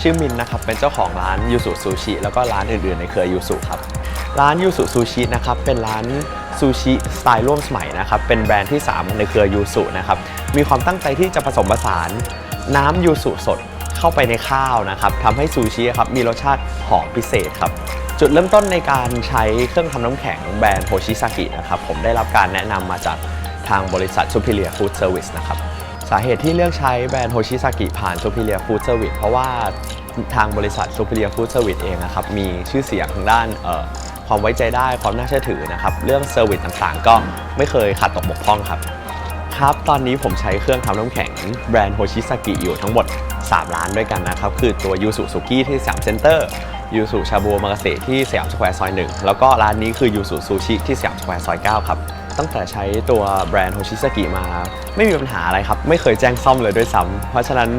ชื่อมินนะครับเป็นเจ้าของร้านยูสุซูชิแล้วก็ร้านอื่นๆในเครือยูสุครับร้านยูสุซูชินะครับเป็นร้านซูชิสไตล์ร่วมสมัยนะครับเป็นแบรนด์ที่ 3 ในเครือยูสุนะครับมีความตั้งใจที่จะผสมผสานน้ำยูสุสดเข้าไปในข้าวนะครับทำให้ซูชิครับมีรสชาติหอมพิเศษครับจุดเริ่มต้นในการใช้เครื่องทำน้ำแข็งแบรนด์โฮชิซากินะครับผมได้รับการแนะนำมาจากทางบริษัท Superior Food Service นะครับ สาเหตุที่เลือกใช้แบรนด์โฮชิซากิผ่าน Superior Food Service เพราะว่าทางบริษัท Superior Food Service เองนะครับมีชื่อเสียงทางด้านความไว้ใจได้ความน่าเชื่อถือนะครับเรื่องเซอร์วิสต่างๆ ก็ไม่เคยขาดตกบกพร่องครับครับ ตอนนี้ผมใช้เครื่องทำน้ำแข็งแบรนด์โฮชิซากิอยู่ทั้งหมด 3 ร้านด้วยกันนะครับ คือตัวยูสุสุกี้ที่สยามเซ็นเตอร์ยูสุชาบูมากาเสะที่สยามสแควร์ซอย 1 แล้วก็ร้านนี้คือยูสุซูชิที่สยามสแควร์ซอย 9 ครับ ตั้งแต่ใช้ตัวแบรนด์โฮชิซากิมา ไม่มีปัญหาอะไรครับ ไม่เคยแจ้งซ่อมเลยด้วยซ้ำเพราะฉะนั้น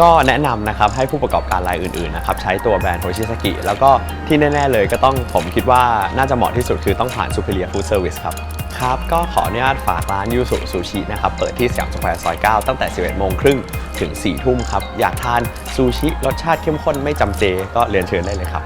ก็แนะนำนะครับให้ผู้ประกอบการรายอื่นๆนะครับใช้ตัวแบรนด์โฮชิซากิแล้วก็ที่แน่ๆเลยก็ต้องผมคิดว่าน่าจะเหมาะที่สุดคือต้องผ่าน Superior Food Service ครับครับ ก็ขออนุญาตฝากร้านยูสุซูชินะครับ เปิดที่สยามสแควร์ซอย 9 ตั้งแต่ 11 โมงครึ่งถึง 4 ทุ่มครับ อยากทานซูชิรสชาติเข้มข้นไม่จำเจ ก็เรียนเชิญได้เลยครับ